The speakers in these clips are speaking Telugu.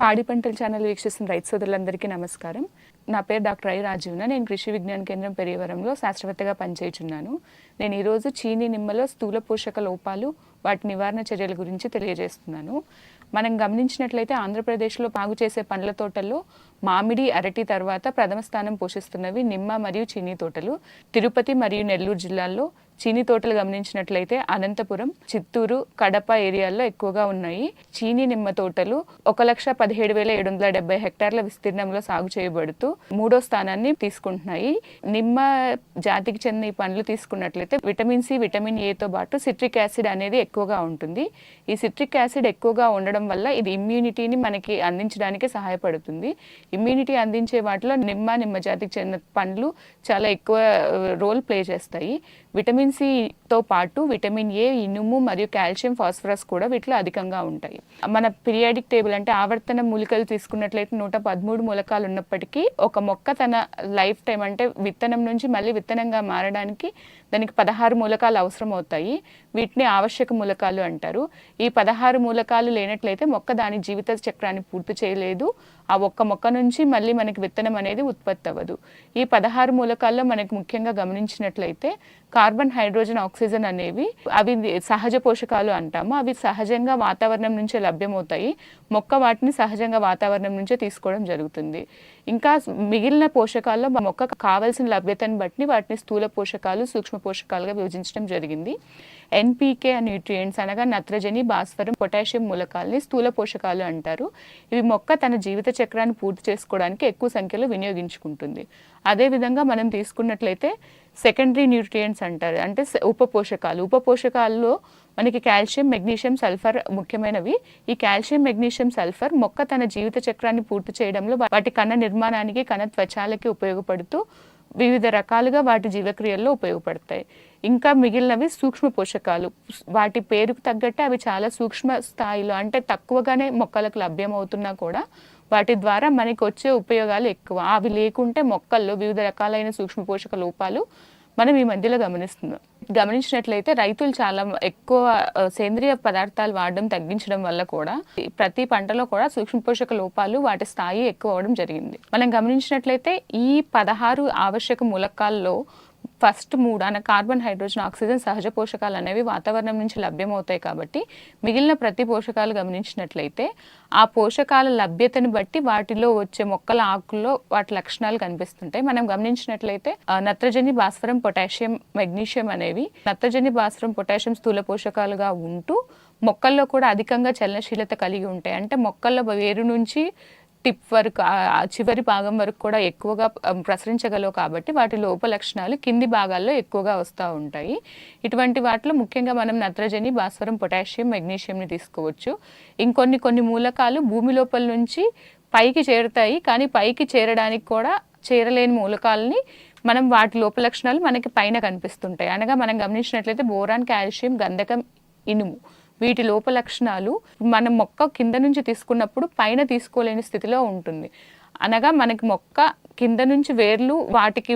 పాడి పంటల ఛానల్ వీక్షిస్తున్న రైతు సోదరులందరికీ నమస్కారం. నా పేరు డాక్టర్ ఐ రాజీవ్న. నేను కృషి విజ్ఞాన కేంద్రం పెరియవరంలో శాస్త్రవేత్తగా పనిచేయుచున్నాను. నేను ఈరోజు చీనీ నిమ్మలో స్థూల పోషక లోపాలు వాటి నివారణ చర్యల గురించి తెలియజేస్తున్నాను. మనం గమనించినట్లయితే ఆంధ్రప్రదేశ్లో పాగు చేసే పండ్ల తోటల్లో మామిడి అరటి తర్వాత ప్రథమ స్థానం పోషిస్తున్నవి నిమ్మ మరియు చీనీ తోటలు. తిరుపతి మరియు నెల్లూరు జిల్లాల్లో చీనీ తోటలు గమనించినట్లయితే అనంతపురం చిత్తూరు కడప ఏరియాల్లో ఎక్కువగా ఉన్నాయి. చీనీ నిమ్మ తోటలు ఒక లక్ష పదిహేడు వేల ఏడు వందల డెబ్బై హెక్టార్ల విస్తీర్ణంలో సాగు చేయబడుతూ మూడో స్థానాన్ని తీసుకుంటున్నాయి. నిమ్మ జాతికి చెందిన ఈ పండ్లు తీసుకున్నట్లయితే విటమిన్ సి విటమిన్ ఏతో పాటు సిట్రిక్ యాసిడ్ అనేది ఎక్కువగా ఉంటుంది. ఈ సిట్రిక్ యాసిడ్ ఎక్కువగా ఉండడం వల్ల ఇది ఇమ్యూనిటీని మనకి అందించడానికి సహాయపడుతుంది. ఇమ్యూనిటీ అందించే వాటిలో నిమ్మ నిమ్మ జాతికి చెందిన పండ్లు చాలా ఎక్కువ రోల్ ప్లే చేస్తాయి. విటమిన్ సితో పాటు విటమిన్ ఏ ఇనుము మరియు కాల్షియం ఫాస్ఫరస్ కూడా వీటిలో అధికంగా ఉంటాయి. మన పీరియాడిక్ టేబుల్ అంటే ఆవర్తన మూలికలు తీసుకున్నట్లయితే నూట పదమూడు మూలకాలు ఉన్నప్పటికీ ఒక మొక్క తన లైఫ్ టైం అంటే విత్తనం నుంచి మళ్ళీ విత్తనంగా మారడానికి దానికి పదహారు మూలకాలు అవసరం అవుతాయి. వీటిని ఆవశ్యక మూలకాలు అంటారు. ఈ పదహారు మూలకాలు లేనట్లయితే మొక్క దాని జీవిత చక్రాన్ని పూర్తి చేయలేదు. ఆ ఒక్క మొక్క నుంచి మళ్ళీ మనకి విత్తనం అనేది ఉత్పత్తి అవ్వదు. ఈ పదహారు మూలకాల్లో మనకి ముఖ్యంగా గమనించినట్లయితే కార్బన్ హైడ్రోజన్ ఆక్సిజన్ అనేవి అవి సహజ పోషకాలు అంటాము. అవి సహజంగా వాతావరణం నుంచే లభ్యమవుతాయి. మొక్క వాటిని సహజంగా వాతావరణం నుంచే తీసుకోవడం జరుగుతుంది. ఇంకా మిగిలిన పోషకాల్లో మా మొక్క కావాల్సిన లభ్యతను బట్టి వాటిని స్థూల పోషకాలు సూక్ష్మ పోషకాలుగా విభజించడం జరిగింది. ఎన్పీకే న్యూట్రియంట్స్ అనగా నత్రజని భాస్వరం పొటాషియం మూలకాలని స్థూల పోషకాలు అంటారు. ఇవి మొక్క తన జీవిత చక్రాన్ని పూర్తి చేసుకోవడానికి ఎక్కువ సంఖ్యలో వినియోగించుకుంటుంది. అదేవిధంగా మనం తీసుకున్నట్లయితే సెకండరీ న్యూట్రియంట్స్ అంటారు. అంటే ఉపపోషకాలు. ఉప పోషకాలు మనకి కాల్షియం మెగ్నీషియం సల్ఫర్ ముఖ్యమైనవి. ఈ కాల్షియం మెగ్నీషియం సల్ఫర్ మొక్క తన జీవిత చక్రాన్ని పూర్తి చేయడంలో వాటి కణ నిర్మాణానికి కణ త్వచాలకి ఉపయోగపడుతూ వివిధ రకాలుగా వాటి జీవక్రియల్లో ఉపయోగపడతాయి. ఇంకా మిగిలినవి సూక్ష్మ పోషకాలు. వాటి పేరుకు తగ్గట్టే అవి చాలా సూక్ష్మ స్థాయిలో అంటే తక్కువగానే మొక్కలకు లభ్యమవుతున్నా కూడా వాటి ద్వారా మనకి వచ్చే ఉపయోగాలు ఎక్కువ. అవి లేకుంటే మొక్కల్లో వివిధ రకాలైన సూక్ష్మ పోషక లోపాలు మనం ఈ మధ్యలో గమనిస్తున్నాం. గమనించినట్లయితే రైతులు చాలా ఎక్కువ సేంద్రియ పదార్థాలు వాడడం తగ్గించడం వల్ల కూడా ఈ ప్రతి పంటలో కూడా సూక్ష్మ పోషక లోపాలు వాటి స్థాయి ఎక్కువ అవడం జరిగింది. మనం గమనించినట్లయితే ఈ పదహారు ఆవశ్యక మూలకాల్లో ఫస్ట్ మూడు అన్న కార్బన్ హైడ్రోజన్ ఆక్సిజన్ సహజ పోషకాలు అనేవి వాతావరణం నుంచి లభ్యమవుతాయి కాబట్టి మిగిలిన ప్రతి పోషకాలు గమనించినట్లయితే ఆ పోషకాల లభ్యతను బట్టి వాటిలో వచ్చే మొక్కల ఆకుల్లో వాటి లక్షణాలు కనిపిస్తుంటాయి. మనం గమనించినట్లయితే నత్రజని భాస్వరం పొటాషియం మెగ్నీషియం అనేవి నత్రజని భాస్వరం పొటాషియం స్థూల పోషకాలుగా ఉంటూ మొక్కల్లో కూడా అధికంగా చలనశీలత కలిగి ఉంటాయి. అంటే మొక్కల్లో వేరు నుంచి టిప్ వరకు చివరి భాగం వరకు కూడా ఎక్కువగా ప్రసరించగలవు కాబట్టి వాటి లోప లక్షణాలు కింది భాగాల్లో ఎక్కువగా వస్తూ ఉంటాయి. ఇటువంటి వాటిలో ముఖ్యంగా మనం నత్రజని భాస్వరం పొటాషియం మెగ్నీషియంని తీసుకోవచ్చు. ఇంకొన్ని కొన్ని మూలకాలు భూమి లోపల నుంచి పైకి చేరుతాయి. కానీ పైకి చేరడానికి కూడా చేరలేని మూలకాలని మనం వాటి లోప లక్షణాలు మనకి పైన కనిపిస్తుంటాయి. అనగా మనం గమనించినట్లయితే బోరాన్ కాల్షియం గంధకం ఇనుము. వీటి లోప లక్షణాలు మనం మొక్క కింద నుంచి తీసుకున్నప్పుడు పైన తీసుకోలేని స్థితిలో ఉంటుంది. అనగా మనకి మొక్క కింద నుంచి వేర్లు వాటికి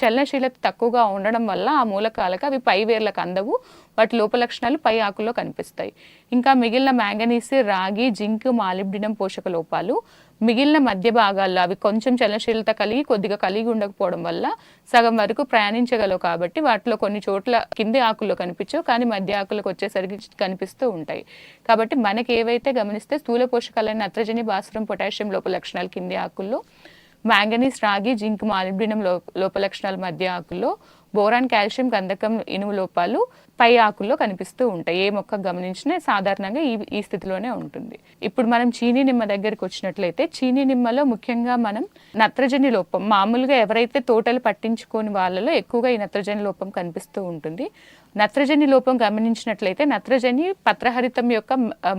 చలనశీలత తక్కువగా ఉండడం వల్ల ఆ మూలకాలకు అవి పై వేర్లకు అందవు. వాటి లోప లక్షణాలు పై ఆకుల్లో కనిపిస్తాయి. ఇంకా మిగిలిన మ్యాంగనీస్ రాగి జింక్ మాలిబ్డినం పోషక లోపాలు మిగిలిన మధ్య భాగాల్లో అవి కొంచెం చలనశీలత కలిగి కొద్దిగా కలిగి ఉండకపోవడం వల్ల సగం వరకు ప్రయాణించగలవు కాబట్టి వాటిలో కొన్ని చోట్ల కింది ఆకుల్లో కనిపించవు కానీ మధ్య ఆకులకు వచ్చేసరికి కనిపిస్తూ ఉంటాయి. కాబట్టి మనకి ఏవైతే గమనిస్తే స్థూల పోషకాలైన నత్రజని భాస్వరం పొటాషియం లోప లక్షణాలు కింది ఆకుల్లో మ్యాంగనీస్ రాగి జింక్ మాలిబ్డినం లో లోప లక్షణాలు మధ్య ఆకుల్లో బోరాన్ కాల్షియం గంధకం ఇనుము లోపాలు పై ఆకుల్లో కనిపిస్తూ ఉంటాయి. ఏ మొక్క గమనించినా సాధారణంగా ఈ ఈ స్థితిలోనే ఉంటుంది. ఇప్పుడు మనం చీనీ నిమ్మ దగ్గరికి వచ్చినట్లయితే చీనీ నిమ్మలో ముఖ్యంగా మనం నత్రజని లోపం మామూలుగా ఎవరైతే తోటలు పట్టించుకోని వాళ్ళలో ఎక్కువగా ఈ నత్రజని లోపం కనిపిస్తూ ఉంటుంది. నత్రజని లోపం గమనించినట్లయితే నత్రజని పత్రహరితం యొక్క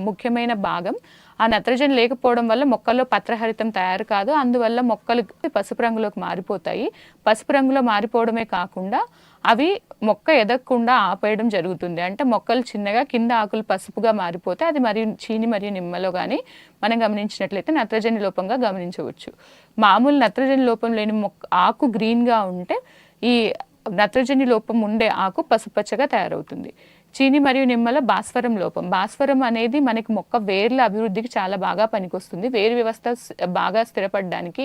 ముఖ్యమైన భాగం ఆ నత్రజని లేకపోవడం వల్ల మొక్కల్లో పత్రహరితం తయారు కాదు. అందువల్ల మొక్కలు పసుపు రంగులోకి మారిపోతాయి. పసుపు రంగులో మారిపోవడమే కాకుండా అవి మొక్క ఎదగకుండా ఆపేయడం జరుగుతుంది. అంటే మొక్కలు చిన్నగా కింద ఆకులు పసుపుగా మారిపోతే అది మరియు చీని మరియు నిమ్మలో కానీ మనం గమనించినట్లయితే నత్రజని లోపంగా గమనించవచ్చు. మామూలు నత్రజని లోపం లేని మొక్క ఆకు గ్రీన్గా ఉంటే ఈ నత్రజని లోపం ఉండే ఆకు పసుపచ్చగా తయారవుతుంది. చీని మరియు నిమ్మల భాస్వరం లోపం. భాస్వరం అనేది మనకి మొక్క వేర్ల అభివృద్ధికి చాలా బాగా పనికొస్తుంది. వేరు వ్యవస్థ బాగా స్థిరపడడానికి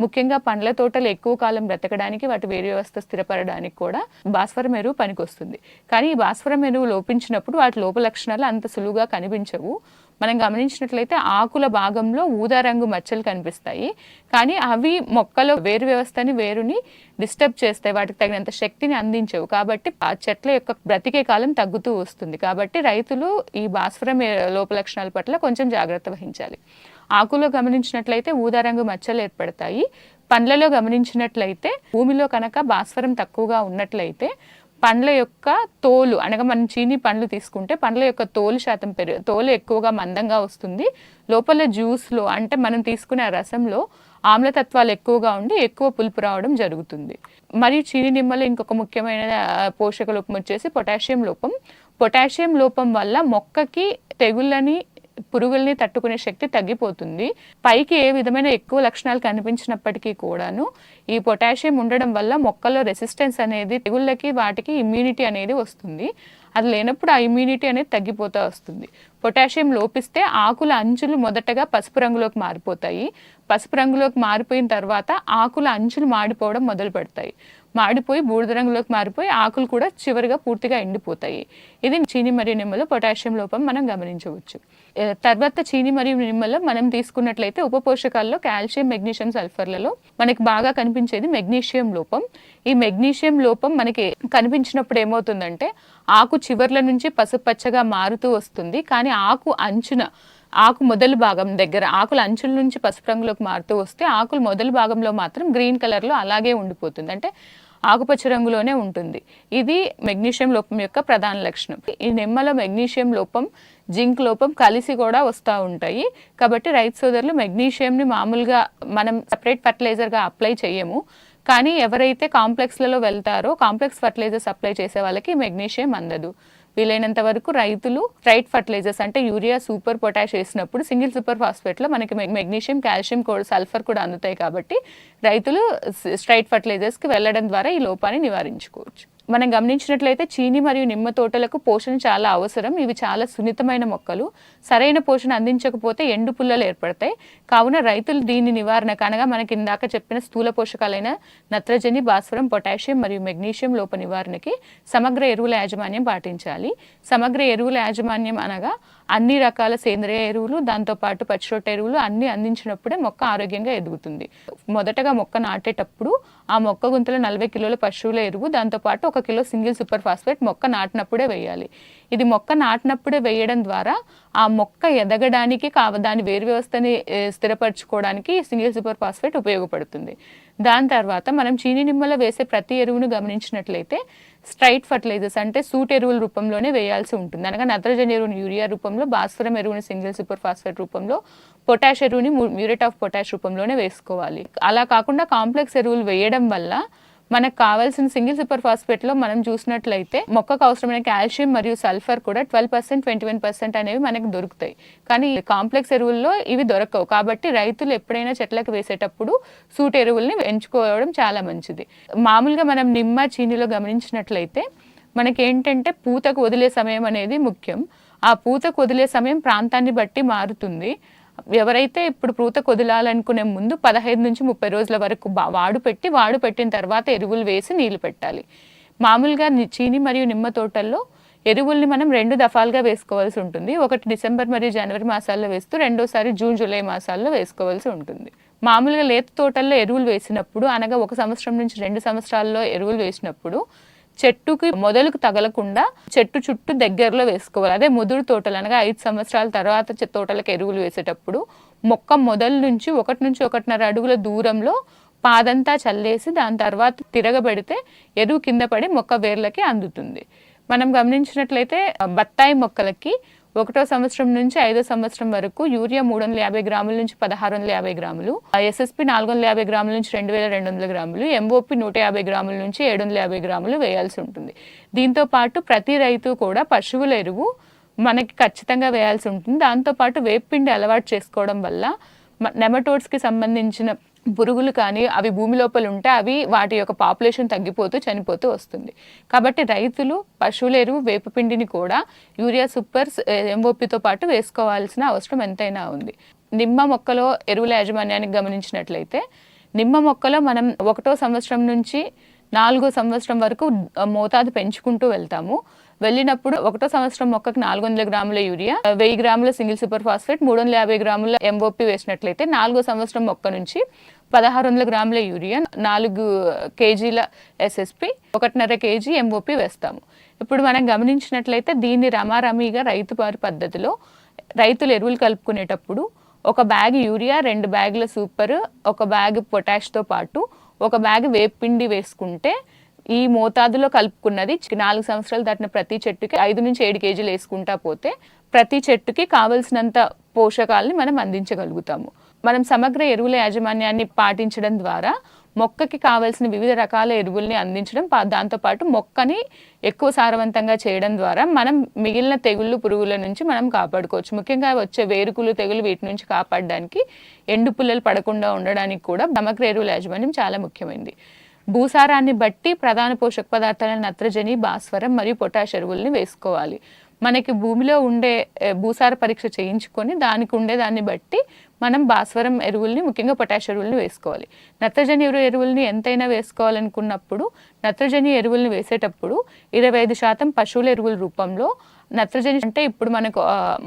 ముఖ్యంగా పండ్ల తోటలు ఎక్కువ కాలం బ్రతకడానికి వాటి వేరు వ్యవస్థ స్థిరపడడానికి కూడా భాస్వరం ఎరువు పనికొస్తుంది. కానీ ఈ భాస్వరం ఎరువు లోపించినప్పుడు వాటి లోప లక్షణాలు అంత సులువుగా కనిపించవు. మనం గమనించినట్లయితే ఆకుల భాగంలో ఊదా రంగు మచ్చలు కనిపిస్తాయి. కానీ అవి మొక్కలో వేరు వ్యవస్థని వేరుని డిస్టర్బ్ చేస్తాయి. వాటికి తగినంత శక్తిని అందించవు. కాబట్టి ఆ చెట్ల యొక్క బ్రతికే కాలం తగ్గుతూ వస్తుంది. కాబట్టి రైతులు ఈ భాస్వరం లోపలక్షణాల పట్ల కొంచెం జాగ్రత్త వహించాలి. ఆకులో గమనించినట్లయితే ఊదా రంగు మచ్చలు ఏర్పడతాయి. పండ్లలో గమనించినట్లయితే భూమిలో కనుక భాస్వరం తక్కువగా ఉన్నట్లయితే పండ్ల యొక్క తోలు అనగా మనం చీని పండ్లు తీసుకుంటే పండ్ల యొక్క తోలు శాతం పెరుగు తోలు ఎక్కువగా మందంగా వస్తుంది. లోపల జ్యూస్లో అంటే మనం తీసుకునే రసంలో ఆమ్లతత్వాలు ఎక్కువగా ఉండి ఎక్కువ పులుపు రావడం జరుగుతుంది. మరియు చీని నిమ్మలో ఇంకొక ముఖ్యమైన పోషక లోపం వచ్చేసి పొటాషియం లోపం. పొటాషియం లోపం వల్ల మొక్కకి తెగుళ్ళని పురుగుల్ని తట్టుకునే శక్తి తగ్గిపోతుంది. పైకి ఏ విధమైన ఎక్కువ లక్షణాలు కనిపించినప్పటికీ కూడాను ఈ పొటాషియం ఉండడం వల్ల మొక్కల్లో రెసిస్టెన్స్ అనేది తెగుళ్ళకి వాటికి ఇమ్యూనిటీ అనేది వస్తుంది. అది లేనప్పుడు ఆ ఇమ్యూనిటీ అనేది తగ్గిపోతూ వస్తుంది. పొటాషియం లోపిస్తే ఆకుల అంచులు మొదటగా పసుపు రంగులోకి మారిపోతాయి. పసుపు రంగులోకి మారిపోయిన తర్వాత ఆకుల అంచులు మాడిపోవడం మొదలు పెడతాయి మాడిపోయి బూడిద రంగులోకి మారిపోయి ఆకులు కూడా చివరిగా పూర్తిగా ఎండిపోతాయి. ఇది చీని మరియు నిమ్మలో పొటాషియం లోపం మనం గమనించవచ్చు. తర్వాత చీని మరియు నిమ్మలో మనం తీసుకున్నట్లయితే ఉప పోషకాల్లో కాల్షియం మెగ్నీషియం సల్ఫర్లలో మనకి బాగా కనిపించేది మెగ్నీషియం లోపం. ఈ మెగ్నీషియం లోపం మనకి కనిపించినప్పుడు ఏమవుతుందంటే ఆకు చివర్ల నుంచి పసుపచ్చగా మారుతూ వస్తుంది. కానీ ఆకు అంచున ఆకు మొదలు భాగం దగ్గర ఆకుల అంచుల నుంచి పసుపు రంగులోకి మారుతూ వస్తే ఆకులు మొదలు భాగంలో మాత్రం గ్రీన్ కలర్లో అలాగే ఉండిపోతుంది. అంటే ఆకుపచ్చ రంగులోనే ఉంటుంది. ఇది మెగ్నీషియం లోపం యొక్క ప్రధాన లక్షణం. ఈ నిమ్మలో మెగ్నీషియం లోపం జింక్ లోపం కలిసి కూడా వస్తూ ఉంటాయి. కాబట్టి రైతు సోదరులు మెగ్నీషియంని మామూలుగా మనం సపరేట్ ఫర్టిలైజర్గా అప్లై చేయము కానీ ఎవరైతే కాంప్లెక్స్లలో వెళ్తారో కాంప్లెక్స్ ఫర్టిలైజర్స్ అప్లై చేసే వాళ్ళకి మెగ్నీషియం అందదు. వీలైనంత వరకు రైతులు రైట్ ఫర్టిలైజర్స్ అంటే యూరియా సూపర్ పొటాష్ వేసినప్పుడు సింగిల్ సూపర్ ఫాస్ఫేట్లో మనకి మెగ్నీషియం కాల్షియం కూడా సల్ఫర్ కూడా అందుతాయి కాబట్టి రైతులు స్ట్రైట్ స్ట్రైట్ ఫర్టిలైజర్స్కి వెళ్ళడం ద్వారా ఈ లోపాన్ని నివారించుకోవచ్చు. మనం గమనించినట్లయితే చీని మరియు నిమ్మ తోటలకు పోషణ చాలా అవసరం. ఇవి చాలా సున్నితమైన మొక్కలు. సరైన పోషణ అందించకపోతే ఎండు పుల్లలు ఏర్పడతాయి. కావున రైతులు దీని నివారణకు అనగా మనకి ఇందాక చెప్పిన స్థూల పోషకాలైన నత్రజని భాస్వరం పొటాషియం మరియు మెగ్నీషియం లోప నివారణకి సమగ్ర ఎరువుల యాజమాన్యం పాటించాలి. సమగ్ర ఎరువుల యాజమాన్యం అనగా అన్ని రకాల సేంద్రియ ఎరువులు దాంతోపాటు పచ్చిరొట్ట ఎరువులు అన్ని అందించినప్పుడే మొక్క ఆరోగ్యంగా ఎదుగుతుంది. మొదటగా మొక్క నాటేటప్పుడు ఆ మొక్క గుంతలో నలభై కిలోల పశువుల ఎరువు దాంతోపాటు ఒక కిలో సింగిల్ సూపర్ ఫాస్ఫేట్ మొక్క నాటినప్పుడే వేయాలి. ఇది మొక్క నాటినప్పుడే వేయడం ద్వారా ఆ మొక్క ఎదగడానికి కావ దాని వేరు వ్యవస్థని స్థిరపరచుకోవడానికి సింగిల్ సూపర్ ఫాస్ఫేట్ ఉపయోగపడుతుంది. దాని తర్వాత మనం చీని నిమ్మలో వేసే ప్రతి ఎరువును గమనించినట్లయితే స్ట్రైట్ ఫర్టిలైజర్స్ అంటే సూట్ ఎరువుల రూపంలోనే వేయాల్సి ఉంటుంది. అనగా నత్రజని ఎరువుని యూరియా రూపంలో భాస్వరం ఎరువుని సింగిల్ సూపర్ ఫాస్ఫేట్ రూపంలో పొటాష్ ఎరువుని మ్యూరేట్ ఆఫ్ పొటాష్ రూపంలోనే వేసుకోవాలి. అలా కాకుండా కాంప్లెక్స్ ఎరువులు వేయడం వల్ల మనకు కావాల్సిన సింగిల్ సూపర్ ఫాస్ఫేట్లో మనం చూసినట్లయితే మొక్కకు అవసరమైన కాల్షియం మరియు సల్ఫర్ కూడా twelve percent twenty one percent అనేవి మనకు దొరుకుతాయి. కానీ కాంప్లెక్స్ ఎరువుల్లో ఇవి దొరకవు. కాబట్టి రైతులు ఎప్పుడైనా చెట్లకు వేసేటప్పుడు సూట్ ఎరువుల్ని ఎంచుకోవడం చాలా మంచిది. మామూలుగా మనం నిమ్మ చీనిలో గమనించినట్లయితే మనకి ఏంటంటే పూతకు వదిలే సమయం అనేది ముఖ్యం. ఆ పూతకు వదిలే సమయం ప్రాంతాన్ని బట్టి మారుతుంది. ఎవరైతే ఇప్పుడు పూత కొదలాలనుకునే ముందు పదహైదు నుంచి ముప్పై రోజుల వరకు వాడు పెట్టి వాడు పెట్టిన తర్వాత ఎరువులు వేసి నీళ్ళు పెట్టాలి. మామూలుగా చీని మరియు నిమ్మ తోటల్లో ఎరువుల్ని మనం రెండు దఫాలుగా వేసుకోవాల్సి ఉంటుంది. ఒకటి డిసెంబర్ మరియు జనవరి మాసాల్లో వేస్తూ రెండోసారి జూన్ జూలై మాసాల్లో వేసుకోవాల్సి ఉంటుంది. మామూలుగా లేత తోటల్లో ఎరువులు వేసినప్పుడు అనగా ఒక సంవత్సరం నుంచి రెండు సంవత్సరాల్లో ఎరువులు వేసినప్పుడు చెట్టుకి మొదలుకు తగలకుండా చెట్టు చుట్టూ దగ్గరలో వేసుకోవాలి. అదే ముదురు తోటలు అనగా ఐదు సంవత్సరాల తర్వాత తోటలకు ఎరువులు వేసేటప్పుడు మొక్క మొదలు నుంచి ఒకటి నుంచి ఒకటిన్నర అడుగుల దూరంలో పాదంతా చల్లేసి దాని తర్వాత తిరగబెడితే ఎరువు కింద పడి మొక్క వేర్లకి అందుతుంది. మనం గమనించినట్లయితే బత్తాయి మొక్కలకి ఒకటో సంవత్సరం నుంచి ఐదో సంవత్సరం వరకు యూరియా మూడు వందల యాభై గ్రాముల నుంచి పదహారు వందల యాభై గ్రాములు ఎస్ఎస్పి నాలుగు వందల యాభై గ్రాముల నుంచి రెండు వేల రెండు వందల గ్రాములు ఎంఓపి నూట యాభై గ్రాముల నుంచి ఏడు వందల యాభై గ్రాములు వేయాల్సి ఉంటుంది. దీంతో పాటు ప్రతి రైతు కూడా పశువుల ఎరువు మనకి ఖచ్చితంగా వేయాల్సి ఉంటుంది. దాంతోపాటు వేపిండి అలవాటు చేసుకోవడం వల్ల నెమటోడ్స్కి సంబంధించిన పురుగులు కానీ అవి భూమి లోపల ఉంటే అవి వాటి యొక్క పాపులేషన్ తగ్గిపోతూ చనిపోతూ వస్తుంది. కాబట్టి రైతులు పశువుల ఎరువు వేపపిండిని కూడా యూరియా సూపర్ ఎంఓపితో పాటు వేసుకోవాల్సిన అవసరం ఎంతైనా ఉంది. నిమ్మ మొక్కలో ఎరువుల యాజమాన్యానికి గమనించినట్లయితే నిమ్మ మొక్కలో మనం ఒకటో సంవత్సరం నుంచి నాలుగో సంవత్సరం వరకు మోతాదు పెంచుకుంటూ వెళ్తాము. వెళ్ళినప్పుడు ఒకటో సంవత్సరం మొక్కకి నాలుగు వందల గ్రాముల యూరియా వెయ్యి గ్రాముల సింగిల్ సూపర్ ఫాస్ఫేట్ మూడు వందల యాభై గ్రాముల ఎంఓపి వేసినట్లయితే నాలుగో సంవత్సరం మొక్క నుంచి పదహారు వందల గ్రాముల యూరియా నాలుగు కేజీల ఎస్ఎస్పి ఒకటిన్నర కేజీ ఎంఓపి వేస్తాము. ఇప్పుడు మనం గమనించినట్లయితే దీన్ని రమారమీగా రైతు వారి పద్ధతిలో రైతులు ఎరువులు కలుపుకునేటప్పుడు ఒక బ్యాగ్ యూరియా రెండు బ్యాగుల సూపర్ ఒక బ్యాగ్ పొటాష్తో పాటు ఒక బ్యాగ్ వేపిండి వేసుకుంటే ఈ మోతాదులో కలుపుకున్నది నాలుగు సంవత్సరాలు దాటిన ప్రతి చెట్టుకి ఐదు నుంచి ఏడు కేజీలు వేసుకుంటా పోతే ప్రతి చెట్టుకి కావలసినంత పోషకాలని మనం అందించగలుగుతాము. మనం సమగ్ర ఎరువుల యాజమాన్యాన్ని పాటించడం ద్వారా మొక్కకి కావలసిన వివిధ రకాల ఎరువుల్ని అందించడం దాంతోపాటు మొక్కని ఎక్కువ సారవంతంగా చేయడం ద్వారా మనం మిగిలిన తెగుళ్ళు పురుగుల నుంచి మనం కాపాడుకోవచ్చు. ముఖ్యంగా వచ్చే వేరుకులు తెగులు వీటి నుంచి కాపాడడానికి ఎండు పుల్లలు పడకుండా ఉండడానికి కూడా సమగ్ర ఎరువుల యాజమాన్యం చాలా ముఖ్యమైనది భూసారాన్ని బట్టి ప్రధాన పోషక పదార్థాలైన నత్రజని భాస్వరం మరియు పొటాష్ ఎరువుల్ని వేసుకోవాలి. మనకి భూమిలో ఉండే భూసార పరీక్ష చేయించుకొని దానికి ఉండే దాన్ని బట్టి మనం భాస్వరం ఎరువుల్ని ముఖ్యంగా పొటాష్ ఎరువుల్ని వేసుకోవాలి. నత్రజని ఎరువు ఎరువుల్ని ఎంతైనా వేసుకోవాలనుకున్నప్పుడు నత్రజని ఎరువుల్ని వేసేటప్పుడు ఇరవై ఐదు శాతం పశువుల ఎరువుల రూపంలో నత్రజని అంటే ఇప్పుడు మనకు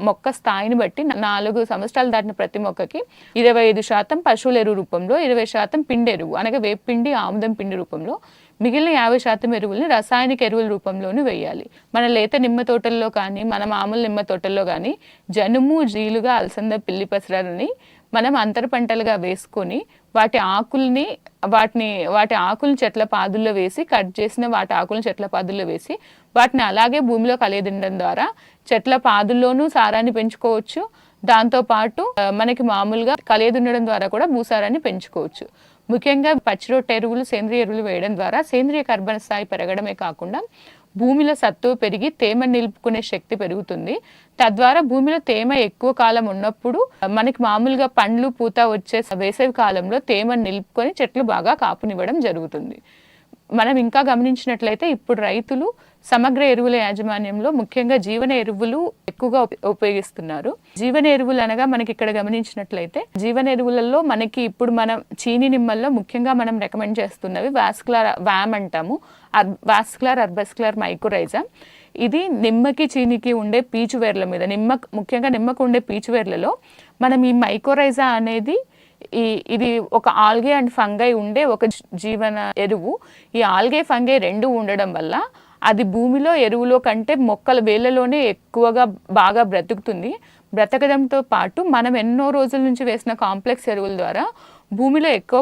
మొక్క స్థాయిని బట్టి నాలుగు సంవత్సరాలు దాటిన ప్రతి మొక్కకి ఇరవై ఐదు శాతం పశువుల ఎరువు రూపంలో ఇరవై శాతం పిండి ఎరువు అనగా వేపిండి ఆముదం పిండి రూపంలో. మిగిలిన యాభై శాతం ఎరువుల్ని రసాయనిక ఎరువుల రూపంలోనూ వేయాలి. మన లేత నిమ్మ తోటల్లో కానీ మన మామూలు నిమ్మ తోటల్లో కానీ జనుము జీలుగా అలసంద పిల్లి పసరాలని మనం అంతర పంటలుగా వేసుకొని వాటి ఆకుల్ని వాటిని వాటి ఆకులను చెట్ల పాదుల్లో వేసి కట్ చేసిన వాటి ఆకులను చెట్ల పాదుల్లో వేసి వాటిని అలాగే భూమిలో కలియదిండడం ద్వారా చెట్ల పాదుల్లోనూ సారాన్ని పెంచుకోవచ్చు. దాంతోపాటు మనకి మామూలుగా కలియదుండడం ద్వారా కూడా భూసారాన్ని పెంచుకోవచ్చు. ముఖ్యంగా పచ్చిరొట్ట ఎరువులు సేంద్రియ ఎరువులు వేయడం ద్వారా సేంద్రియ కర్బన స్థాయి పెరగడమే కాకుండా భూమిలో సత్తువ పెరిగి తేమ నిలుపుకునే శక్తి పెరుగుతుంది. తద్వారా భూమిలో తేమ ఎక్కువ కాలం ఉన్నప్పుడు మనకి మామూలుగా పండ్లు పూత వచ్చే వేసవి కాలంలో తేమ నిలుపుకొని చెట్లు బాగా కాపునివ్వడం జరుగుతుంది. మనం ఇంకా గమనించినట్లయితే ఇప్పుడు రైతులు సమగ్ర ఎరువుల యాజమాన్యంలో ముఖ్యంగా జీవన ఎరువులు ఎక్కువగా ఉపయోగిస్తున్నారు. జీవన ఎరువులు అనగా మనకి ఇక్కడ గమనించినట్లయితే జీవన ఎరువులలో మనకి ఇప్పుడు మనం చీని నిమ్మల్లో ముఖ్యంగా మనం రికమెండ్ చేస్తున్నవి వాస్కులర్ వ్యామ్ అంటాము. వాస్కులర్ అర్బస్కులర్ మైక్రోరైజా ఇది నిమ్మకి చీనికి ఉండే పీచు వేర్ల మీద నిమ్మ ముఖ్యంగా నిమ్మకు ఉండే పీచు వేర్లలో మనం ఈ మైకోరైజా అనేది ఈ ఇది ఒక ఆల్గే అండ్ ఫంగై ఉండే ఒక జీవన ఎరువు. ఈ ఆల్గే ఫంగై రెండు ఉండడం వల్ల అది భూమిలో ఎరువులో కంటే మొక్కల వేళ్ళలోనే ఎక్కువగా బాగా బ్రతుకుతుంది. బ్రతకడంతో పాటు మనం ఎన్నో రోజుల నుంచి వేసిన కాంప్లెక్స్ ఎరువుల ద్వారా భూమిలో ఎక్కువ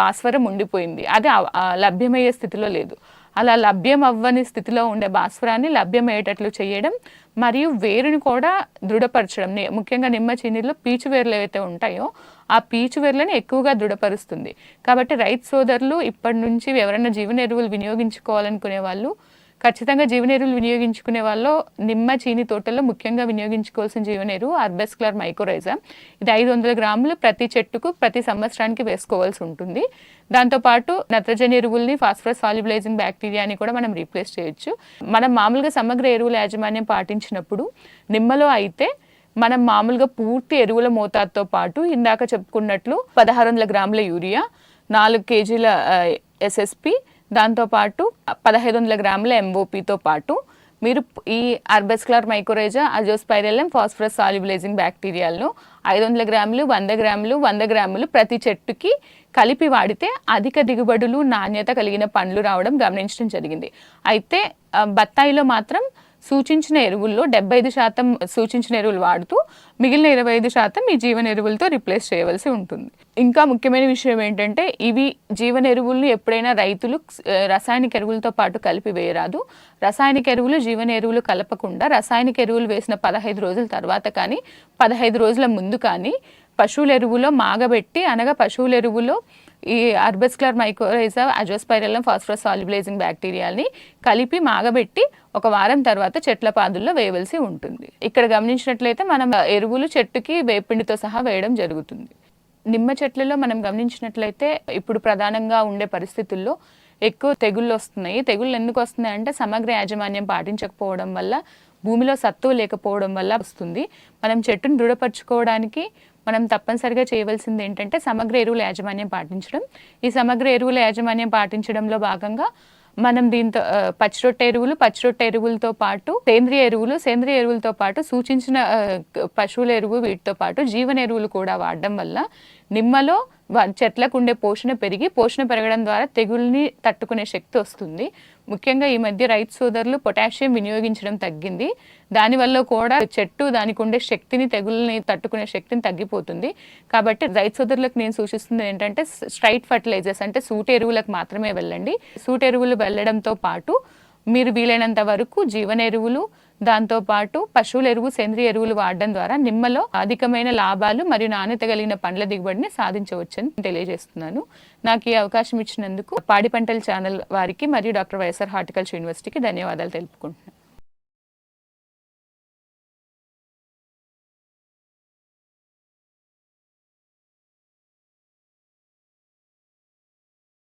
భాస్వరం ఉండిపోయింది. అది లభ్యమయ్యే స్థితిలో లేదు. అలా లభ్యం అవ్వని స్థితిలో ఉండే భాస్వరాన్ని లభ్యమయ్యేటట్లు చేయడం మరియు వేరుని కూడా దృఢపరచడం. ముఖ్యంగా నిమ్మ చీనీలో పీచు వేర్లు ఏవైతే ఉంటాయో ఆ పీచు వెర్లను ఎక్కువగా దృఢపరుస్తుంది. కాబట్టి రైతు సోదరులు ఇప్పటి నుంచి ఎవరైనా జీవన ఎరువులు వినియోగించుకోవాలనుకునే వాళ్ళు ఖచ్చితంగా జీవన ఎరువులు వినియోగించుకునే వాళ్ళు నిమ్మ చీని తోటల్లో ముఖ్యంగా వినియోగించుకోవాల్సిన జీవన ఎరువు అర్బెస్క్లర్ మైక్రోరైజా ఇది ఐదు వందల గ్రాములు ప్రతి చెట్టుకు ప్రతి సంవత్సరానికి వేసుకోవాల్సి ఉంటుంది. దాంతోపాటు నత్రజని ఎరువుల్ని ఫాస్ఫరస్ సాల్యుబలైజింగ్ బ్యాక్టీరియాని కూడా మనం రీప్లేస్ చేయొచ్చు. మనం మామూలుగా సమగ్ర ఎరువుల యాజమాన్యం పాటించినప్పుడు నిమ్మలో అయితే మనం మామూలుగా పూర్తి ఎరువుల మోతాదుతో పాటు ఇందాక చెప్పుకున్నట్లు పదహారు వందల గ్రాముల యూరియా నాలుగు కేజీల ఎస్ఎస్పి దాంతోపాటు పదహైదు వందల గ్రాముల ఎంఓపితో పాటు మీరు ఈ arbuscular mycorrhiza azospirillum phosphorus solubilizing బ్యాక్టీరియాలను ఐదు వందల గ్రాములు వంద గ్రాములు వంద గ్రాములు ప్రతి చెట్టుకి కలిపి వాడితే అధిక దిగుబడులు నాణ్యత కలిగిన పండ్లు రావడం గమనించడం జరిగింది. అయితే బత్తాయిలో మాత్రం సూచించిన ఎరువుల్లో డెబ్బై ఐదు శాతం సూచించిన ఎరువులు వాడుతూ మిగిలిన ఇరవై ఐదు శాతం ఈ జీవన ఎరువులతో రిప్లేస్ చేయవలసి ఉంటుంది. ఇంకా ముఖ్యమైన విషయం ఏంటంటే ఇవి జీవన ఎరువులను ఎప్పుడైనా రైతులు రసాయనిక ఎరువులతో పాటు కలిపి వేయరాదు. రసాయనిక ఎరువులు జీవన ఎరువులు కలపకుండా రసాయనిక ఎరువులు వేసిన పదహైదు రోజుల తర్వాత కానీ పదహైదు రోజుల ముందు కానీ పశువుల ఎరువులో మాగబెట్టి అనగా పశువుల ఎరువులో ఈ arbuscular mycorrhiza azospirillum phosphorus solubilizing బ్యాక్టీరియాని కలిపి మాగబెట్టి ఒక వారం తర్వాత చెట్ల పాదుల్లో వేయవలసి ఉంటుంది. ఇక్కడ గమనించినట్లయితే మనం ఎరువులు చెట్టుకి వేపిండితో సహా వేయడం జరుగుతుంది. నిమ్మ చెట్లలో మనం గమనించినట్లయితే ఇప్పుడు ప్రధానంగా ఉండే పరిస్థితుల్లో ఎక్కువ తెగుళ్ళు వస్తున్నాయి. తెగుళ్ళు ఎందుకు వస్తున్నాయి అంటే సమగ్ర యాజమాన్యం పాటించకపోవడం వల్ల భూమిలో సత్తువు లేకపోవడం వల్ల వస్తుంది. మనం చెట్టును దృఢపరచుకోవడానికి మనం తప్పనిసరిగా చేయవలసింది ఏంటంటే సమగ్ర ఎరువుల యాజమాన్యం పాటించడం. ఈ సమగ్ర ఎరువుల యాజమాన్యం పాటించడంలో భాగంగా మనం దీంతో పచ్చి రొట్టె ఎరువులు పచ్చిరొట్టె ఎరువులతో పాటు సేంద్రియ ఎరువులు సేంద్రియ ఎరువులతో పాటు సూచించిన పశువుల ఎరువు వీటితో పాటు జీవన ఎరువులు కూడా వాడడం వల్ల నిమ్మలో చెట్లకు ఉండే పోషణ పెరిగి పోషణ పెరగడం ద్వారా తెగుల్ని తట్టుకునే శక్తి వస్తుంది. ముఖ్యంగా ఈ మధ్య రైతు సోదరులు పొటాషియం వినియోగించడం తగ్గింది. దానివల్ల కూడా చెట్టు దానికి ఉండే శక్తిని తెగుల్ని తట్టుకునే శక్తిని తగ్గిపోతుంది. కాబట్టి రైతు సోదరులకు నేను సూచిస్తుంది ఏంటంటే స్ట్రైట్ ఫర్టిలైజర్స్ అంటే సూట్ ఎరువులకు మాత్రమే వెళ్ళండి. సూట్ ఎరువులు వెళ్ళడంతో పాటు మీరు వీలైనంత వరకు జీవన ఎరువులు దాంతోపాటు పశువుల ఎరువు సేంద్రియ ఎరువులు వాడడం ద్వారా నిమ్మలో అధికమైన లాభాలు మరియు నాణ్యత కలిగిన పండ్ల దిగుబడిని సాధించవచ్చని తెలియజేస్తున్నాను. నాకు ఈ అవకాశం ఇచ్చినందుకు పాడి పంటల ఛానల్ వారికి మరియు డాక్టర్ వైఎస్ఆర్ హార్టికల్చర్ యూనివర్సిటీకి ధన్యవాదాలు తెలుపుకుంటున్నాను.